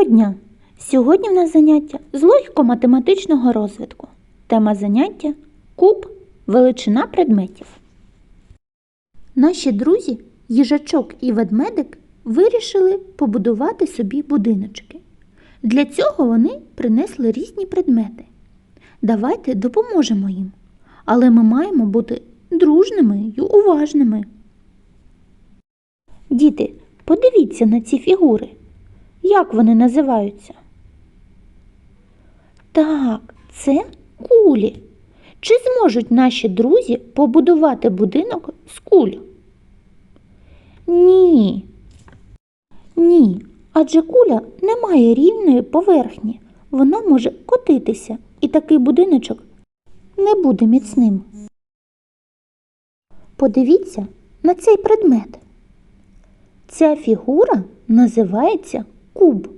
Доброго дня! Сьогодні в нас заняття з логіко-математичного розвитку. Тема заняття куб, величина предметів. Наші друзі, їжачок і ведмедик, вирішили побудувати собі будиночки. Для цього вони принесли різні предмети. Давайте допоможемо їм. Але ми маємо бути дружними й уважними. Діти, подивіться на ці фігури. Як вони називаються? Так, це кулі. Чи зможуть наші друзі побудувати будинок з куль? Ні. Ні, адже куля не має рівної поверхні. Вона може котитися, і такий будиночок не буде міцним. Подивіться на цей предмет. Ця фігура називається куб.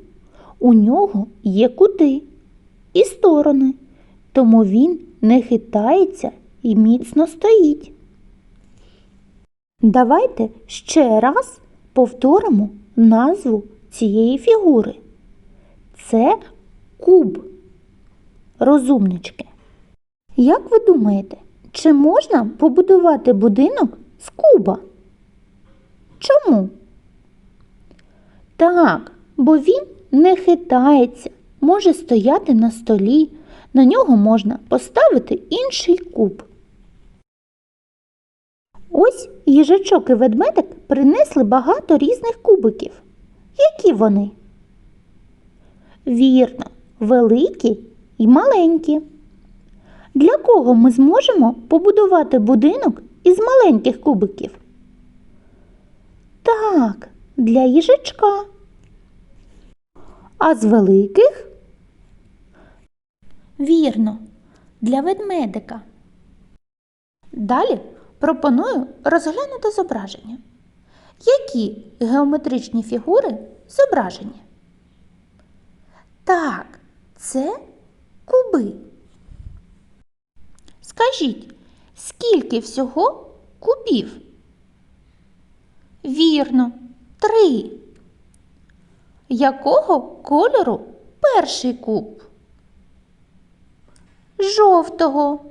У нього є кути і сторони, тому він не хитається і міцно стоїть. Давайте ще раз повторимо назву цієї фігури. Це куб. Розумнички. Як ви думаєте, чи можна побудувати будинок з куба? Чому? Так, бо він не хитається, може стояти на столі, на нього можна поставити інший куб. Ось їжачок і ведмедик принесли багато різних кубиків. Які вони? Вірно, великі і маленькі. Для кого ми зможемо побудувати будинок із маленьких кубиків? Так, для їжачка. А з великих? Вірно, для ведмедика. Далі пропоную розглянути зображення. Які геометричні фігури зображені? Так, це куби. Скажіть, скільки всього кубів? Вірно, три. Якого кольору перший куб? Жовтого.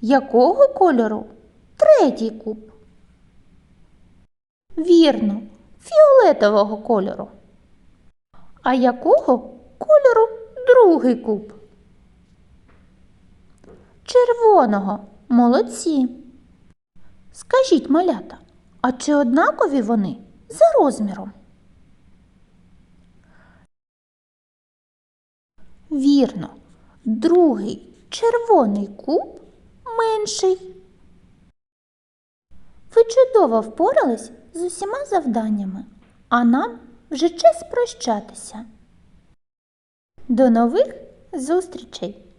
Якого кольору третій куб? Вірно, фіолетового кольору. А якого кольору другий куб? Червоного. Молодці. Скажіть, малята, а чи однакові вони за розміром? Вірно, другий червоний куб менший. Ви чудово впорались з усіма завданнями, а нам вже час прощатися. До нових зустрічей!